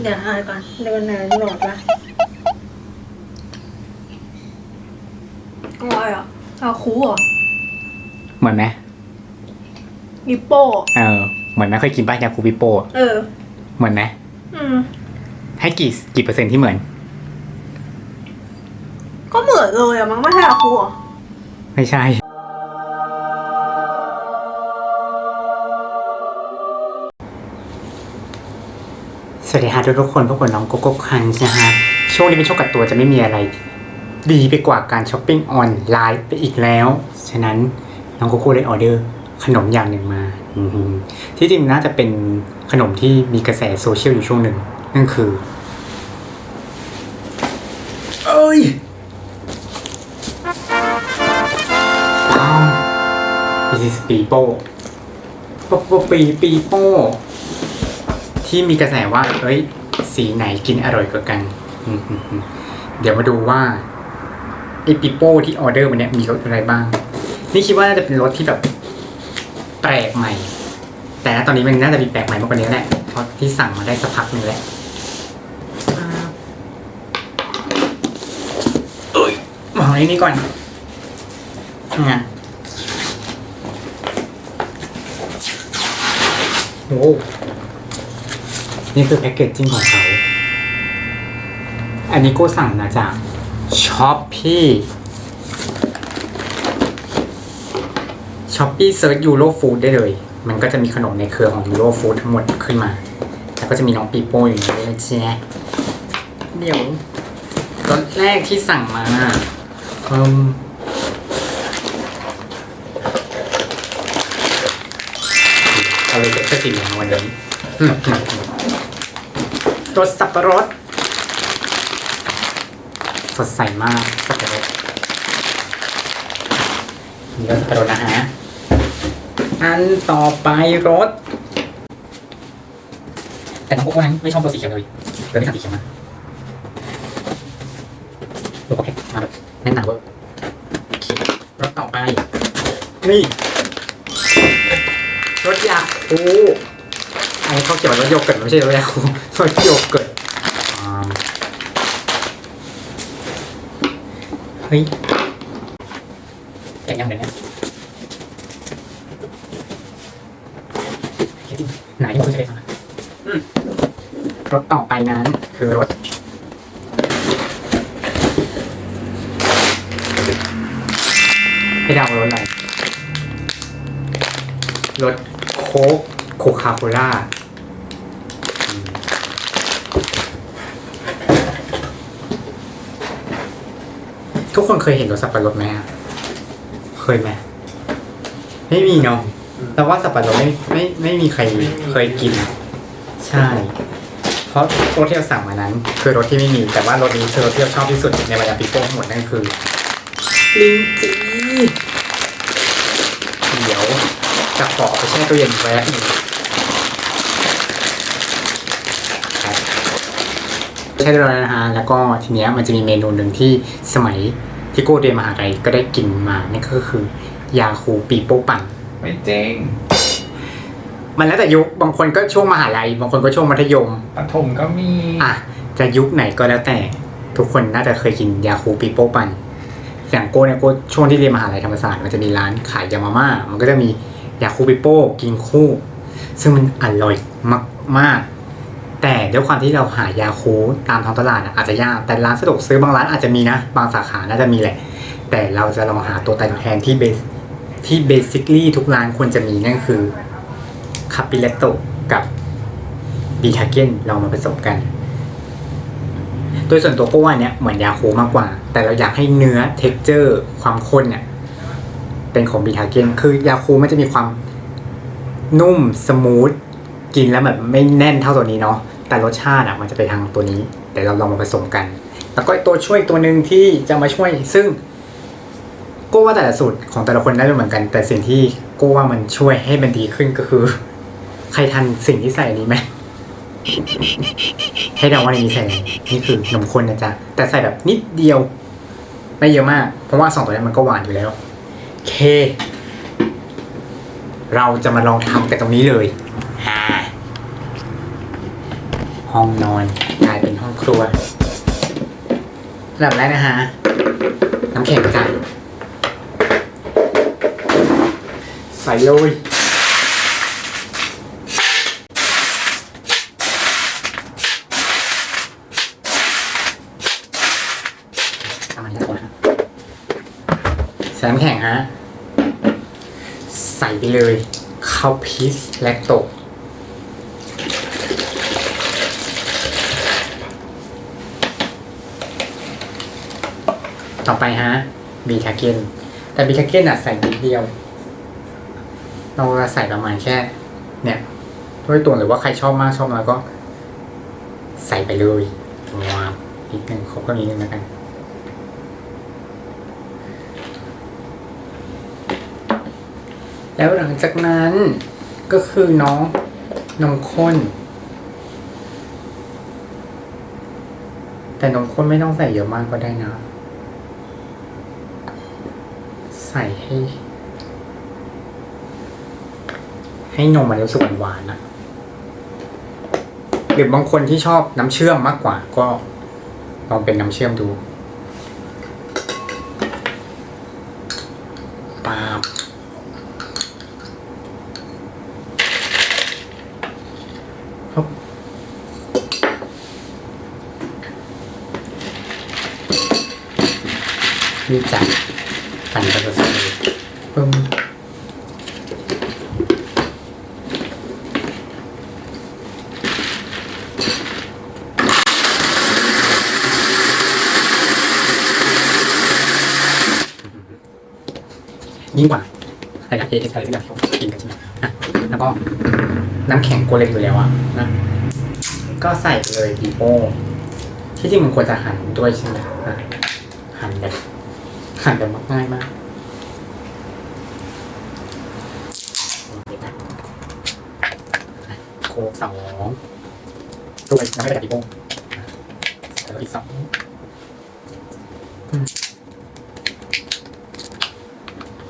เดี๋ยวอ่านก่อนเดี๋ยวมันนานโหลดปะอะไรอะอาคูเหรอเหมือนไหมนิปโป้เออเหมือนไหมเคยกินป้ายาคูปิโป้อะเออ เหมือนไหมอืมให้กี่กี่เปอร์เซ็นต์ที่เหมือน ก็เหมือนเลยอะมั้งไม่ใช่อาคูเหรอไม่ใช่ สวัสดีค่ะทุกๆคนพวกคนน้องโกโก้คันนะฮะช่วงนี้เป็นช่วงกัดตัวจะไม่มีอะไร ดีไปกว่าการช้อปปิ้งออนไลน์ไปอีกแล้ว ฉะนั้นน้องโกโก้ได้ออเดอร์ ขนมอย่างหนึ่งมาที่จริงน่าจะเป็นขนมที่มีกระแสโซเชียลอยู่ช่วงหนึ่ง นั่นคือ เอ้ยว้าวปีปีโป้ปีปีโป้ ที่มีกระแสว่า เอ้ย สีไหนกินอร่อยกว่ากัน เดี๋ยวมาดูว่าไอปีโป้ที่ออเดอร์มันเนี่ยมีรสอะไรบ้าง นี่คิดว่าน่าจะเป็นรสที่แบบแปลกใหม่ แต่ณตอนนี้มันน่าจะมีแปลกใหม่มากกว่านี้แหละ เพราะที่สั่งมาได้สักพักนึงแล้วเอ้ยมองไอ้นี่ก่อนอะโอ้ นี่คือแพ็กเกจจิ้งของเขา อันนี้โก็สั่งมาจากช้อปปี้ช้อปปี้เซิร์ชยูโรฟู้ดได้เลย มันก็จะมีขนมในเครือของยูโรฟู้ดทั้งหมดขึ้นมา แล้วก็จะมีน้องปีโป้อยู่ในนี้นะจ๊ะเดี๋ยวรสแรกที่สั่งมาเพิ่มเอาเลยเสื้อสีเหลืองวันนี้ รสสับปะรด สดใสมากสับปะรดนี่รสสับปะรดนะฮะ อันต่อไปรสแต่น้องพวกนั้นไม่ชอบตัวสีเขียวเลยเลยไม่สั่งสีเขียวมาดูโอเคมาแบบแน่นหนาเวอร์รสต่อไป นี่รสยาคู อันนี้เขาเกี่ยวกับรสโยเกิร์ตไม่ใช่รสยาคูรสโยเกิร์ตอ่าเฮ้ยแกะยังไงเนี่ยเฮ้ยจริงไหนที่ผมจะได้มาอืมรสต่อไปนั้นคือรสให้เดารสอะไรรสโค้กโคคาโคล่า ทุกคนเคยเห็นรสสับปะรดไหมอะเคยไหมไม่มีเนาะแต่ว่าสับปะรดไม่ไม่ไม่มีใครเคยกิน ใช่ เพราะรสที่เราสั่งมานั้น คือรสที่ไม่มีแต่ว่ารสนี้คือรสที่เราชอบที่สุดในบรรดาปิโป้ทั้งหมดนั่นคือลินจีเดี๋ยวจะขอไปแช่ตู้เย็นแป๊บหนึงครับ แช่ได้แล้วนะฮะแล้วก็ทีเนี้ยมันจะมีเมนูหนึ่งที่สมัยที่โก้เรียนมหาลัยก็ได้กินมานั่นก็คือยาคูปีโป้ปั่นไม่เจ๊งมันแล้วแต่ยุคบางคนก็ช่วงมหาลัยบางคนก็ช่วงมัธยมปฐมก็มีอะจะยุคไหนก็แล้วแต่ทุกคนน่าจะเคยกินยาคูปีโป้ปั่นอย่างโก้เนี่ยโก้ช่วงที่เรียนมหาลัยธรรมศาสตร์มันจะมีร้านขายยามาม่ามันก็จะมียาคูปีโป้กินคู่ ซึ่งมันอร่อยมากมากๆ แต่ด้วยความที่เราหายาคูตามท้องตลาดอะอาจจะยากแต่ร้านสะดวกซื้อบางร้านอาจจะมีนะ บางสาขาน่าจะมีแหละ แต่เราจะลองหาตัวแทนที่เบสที่เบสิคลี่ทุกร้านควรจะมีนั่นคือคาปิเลตโตกับบีทาเกนเรามาผสมกัน โดยส่วนตัวก็ว่าเนี้ยเหมือนยาคูมากกว่า แต่เราอยากให้เนื้อเท็กเจอร์ความข้นเนี่ยเป็นของบีทาเกนคือยาคูมันจะมีความนุ่มสมูทกินแล้วแบบไม่แน่นเท่าตัวนี้เนาะ แต่รสชาติอะมันจะไปทางตัวนี้ แต่เราลองมาผสมกัน แล้วก็ตัวช่วยตัวหนึ่งที่จะมาช่วยซึ่งก็ว่าแต่ละสูตรของแต่ละคนได้ไม่เหมือนกัน แต่สิ่งที่ก็ว่ามันช่วยให้มันดีขึ้นก็คือ ใครทันสิ่งที่ใส่นี้ไหมให้เดาว่าในนี้ใส่นี่คือนมข้นนะจ๊ะแต่ใส่แบบนิดเดียว ไม่เยอะมาก เพราะว่าสองตัวนี้มันก็หวานอยู่แล้วเค เราจะมาลองทำกันตรงนี้เลยอ่า ห้องนอนกลายเป็นห้องครัวระดับแรกนะฮะน้ำแข็งจ้ะใส่เลยทำมันได้ก่อนนะใส่น้ำแข็งฮะ ใส่ไปเลยข้าวพีชแลคโต ต่อไปฮะบีทาเกนแต่บีทาเกนอะใส่นิดเดียว เราใส่ประมาณแค่ เนี่ยด้วยตัวหรือว่าใครชอบมากชอบน้อยก็ ใส่ไปเลยว้าวนิดนึงครบก็นิดนึงแล้วกันแล้วหลังจากนั้นก็คือน้องนมข้น แต่นมข้นไม่ต้องใส่เยอะมากก็ได้นะ ใส่ให้ ให้นมมันรู้สึกหวานๆนะหรือบางคนที่ชอบน้ำเชื่อมมากกว่า ก็ลองเป็นน้ำเชื่อมดูปาบครับนี่จัด ปั่นกระสุนปึ้มยิ่งกว่าอะไรนะเอเอสอะไรสักอย่างที่ผมกินกันใช่ไหมอะแล้วก็น้ำแข็งโกเล็กอยู่แล้วอะนะก็ใส่เลยปีโป้ที่จริงมันควรจะหั่นด้วยใช่ไหมอะ หั่นแบบง่ายมากโคกสองตัวน้ำไม่ได้กปีโป้ใส่แล้วอีกสอง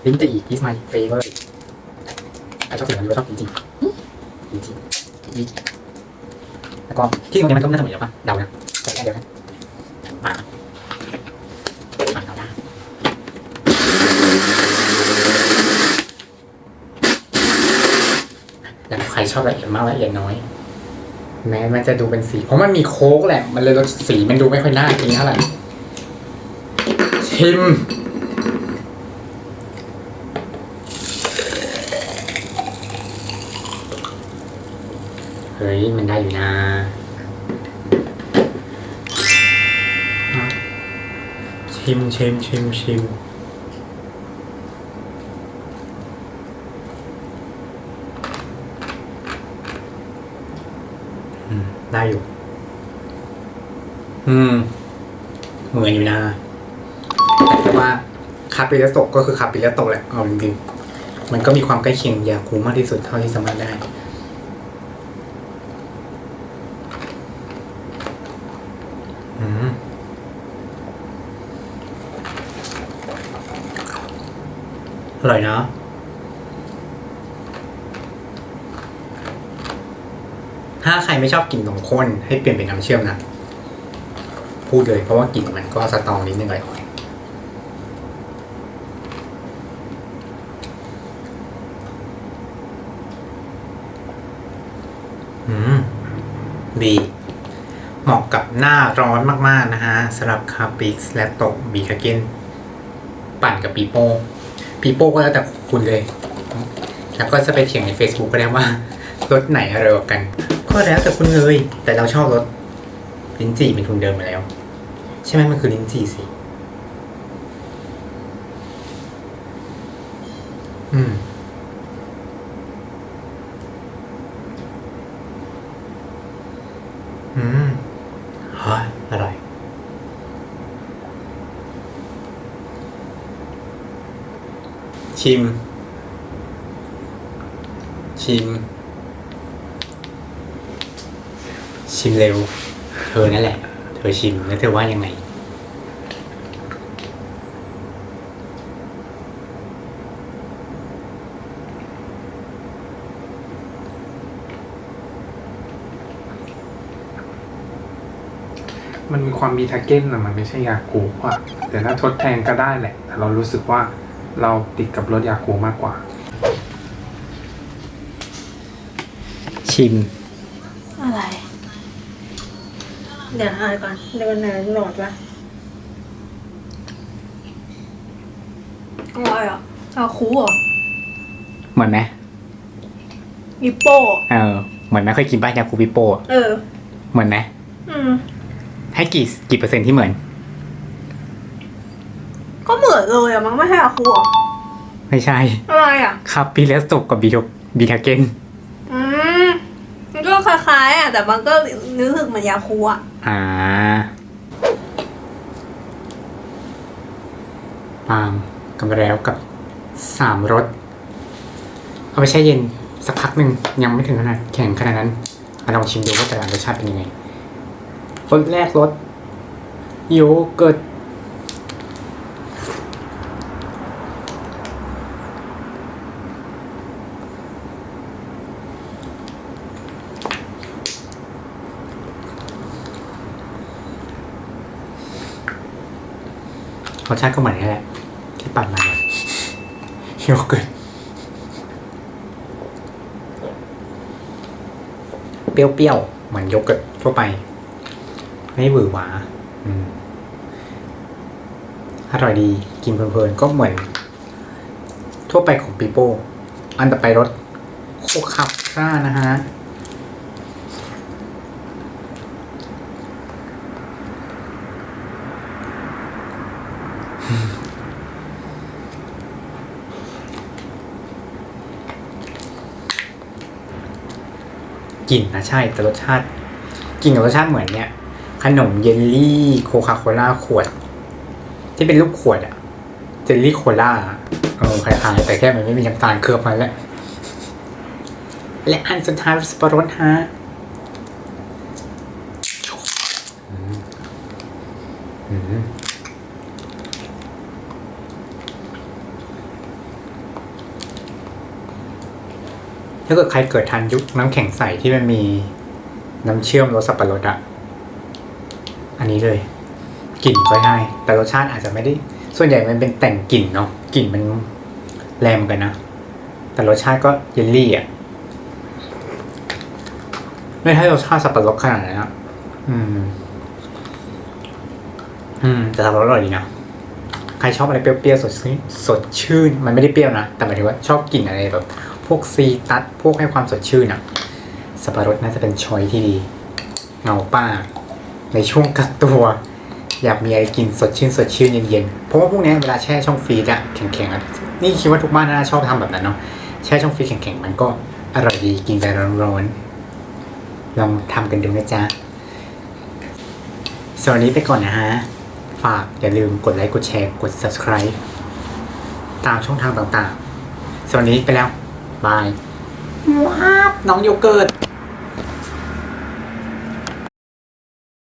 ลิ้นจี่ is my favorite ใครชอบกินอะไรก็ชอบจริงจริงจริงแล้วก็ที่ตรงนี้มันก็น่าจะเหมือนเดียวป่ะเดานะมามาเดาได้แล้ว ใครชอบละเอียดมากละเอียดน้อย แม้มันจะดูเป็นสี เพราะมันมีโค้กแหละ มันเลยรสสีมันดูไม่ค่อยน่ากินเท่าไหร่ชิมเฮ้ยมันได้อยู่นะชิมชิมชิมชิม ได้อยู่ อืม เหมือนอยู่นะแต่แค่ว่าคาปิเลโตะก็คือคาปิเลโตะแหละเอาจริงๆมันก็มีความใกล้เคียงยาคูมากที่สุดเท่าที่สามารถได้อืมอร่อยเนาะ ถ้าใครไม่ชอบกลิ่นนมข้นให้เปลี่ยนเป็นน้ำเชื่อมนะ พูดเลยเพราะว่ากลิ่นมันก็สตองนิดนึงเลยอืมดีเหมาะกับหน้าร้อนมาก ๆ นะฮะสำหรับคาปิกและโตะบีคาเกนปั่นกับปีโป้ปีโป้ก็แล้วแต่คุณเลย แล้วก็จะไปเถียงใน Facebook ก็ได้ว่า รสไหนอร่อยกว่ากัน ก็แล้วแต่คุณเลย แต่เราชอบรสลิ้นจี่เป็นทุนเดิมมาแล้ว ใช่ไหมมันคือลิ้นจี่สิ อืม อืมฮ้ยอร่อย ชิม ชิม ชิมเร็ว เธอนั่นแหละ เธอชิมแล้วเธอว่ายังไงอมันมีความบีทาเก้นนะมันไม่ใช่ยาคูอะแต่ถ้าทดแทนก็ได้แหละ แต่เรารู้สึกว่าเราติดกับรสยาคูมากกว่า ชิม อะไร เดี๋ยวอ่านก่อนเดี๋ยวไหนโหลดวะอะไรอะยาคูเหรอเหมือนไหมอิปโป้เออเหมือนไหมเคยกินบ้านยาคูปิโป้เออ เหมือนไหมอืมให้กี่กี่เปอร์เซ็นต์ที่เหมือน ก็เหมือนเลยอะมั้งไม่ใช่ยาคูเหรอไม่ใช่ อะไรอะครับปีเลสตกกับบีทบีทาเกนอืมมันก็ คล้ายๆอะแต่มันก็รู้สึกเหมือนยาคูอะอ่าปาล์มกันไปแล้วกับสามรสเอาไปแช่เย็นสักพักหนึ่งยังไม่ถึงขนาดแข็งขนาดนั้นมาลองชิมดูว่าแต่ละรสชาติเป็นยังไงรสแรกรสโยเกิร์ต สชาติก็เหมือนนี่แหละที่ปั่นมาเลยโยเกิร์ตเปรี้ยวๆเหมือนโยเกิร์ตทั่วไป ไม่หวือหวาอืมอร่อยดีกินเพลินๆก็เหมือน ทั่วไปของปีโป้อันต่อไปรสโคคับร่านะฮะ กลิ่นนะใช่แต่รสชาติกลิ่นกับรสชาติเหมือนเนี่ย ขนมเยลลี่โคคาโคล่าขวด ที่เป็นรูปขวดอะเจลลี่โคล่าเออคล้ายๆแต่แค่มันไม่มีน้ำตาลเคลือบมาแล้วและอันสุดท้ายสับปะรดฮะอืม ถ้าเกิดใครเกิดทันยุคน้ำแข็งใสที่มันมีน้ำเชื่อมรสสับปะรดอะอันนี้เลยกลิ่นก็ได้แต่รสชาติอาจจะไม่ได้ ส่วนใหญ่มันเป็นแต่งกลิ่นเนาะกลิ่นมันแรงกันนะ แต่รสชาติก็เยลลี่อะไม่ให้รสชาติสับปะรดขนาดนั้นอะอืม อืมแต่สับปะรดอร่อยดีนะใครชอบอะไรเปรี้ยวๆสดชื่นสดชื่น มันไม่ได้เปรี้ยวนะแต่หมายถึงว่าชอบกลิ่นอะไรแบบ พวกซีตัสพวกให้ความสดชื่นอะสับปะรดน่าจะเป็นช้อยที่ดีเงาป้า ในช่วงกักตัว อยากมีอะไรกินสดชื่นสดชื่นเย็นๆเพราะว่าพวกนี้เวลาแช่ช่องฟรีซอะแข็งๆอะนี่คิดว่าทุกบ้านน่าชอบทำแบบนั้นเนาะแช่ช่องฟรีแข็งๆมันก็อร่อยดีกินไปร้อนๆลองทำกันดูนะจ๊ะสวันนี้ไปก่อนนะฮะ ฝากอย่าลืมกดไลค์กดแชร์กด subscribe ตามช่องทางต่างๆ สวันนี้ไปแล้ว บายว้าวน้องโยเกิร์ต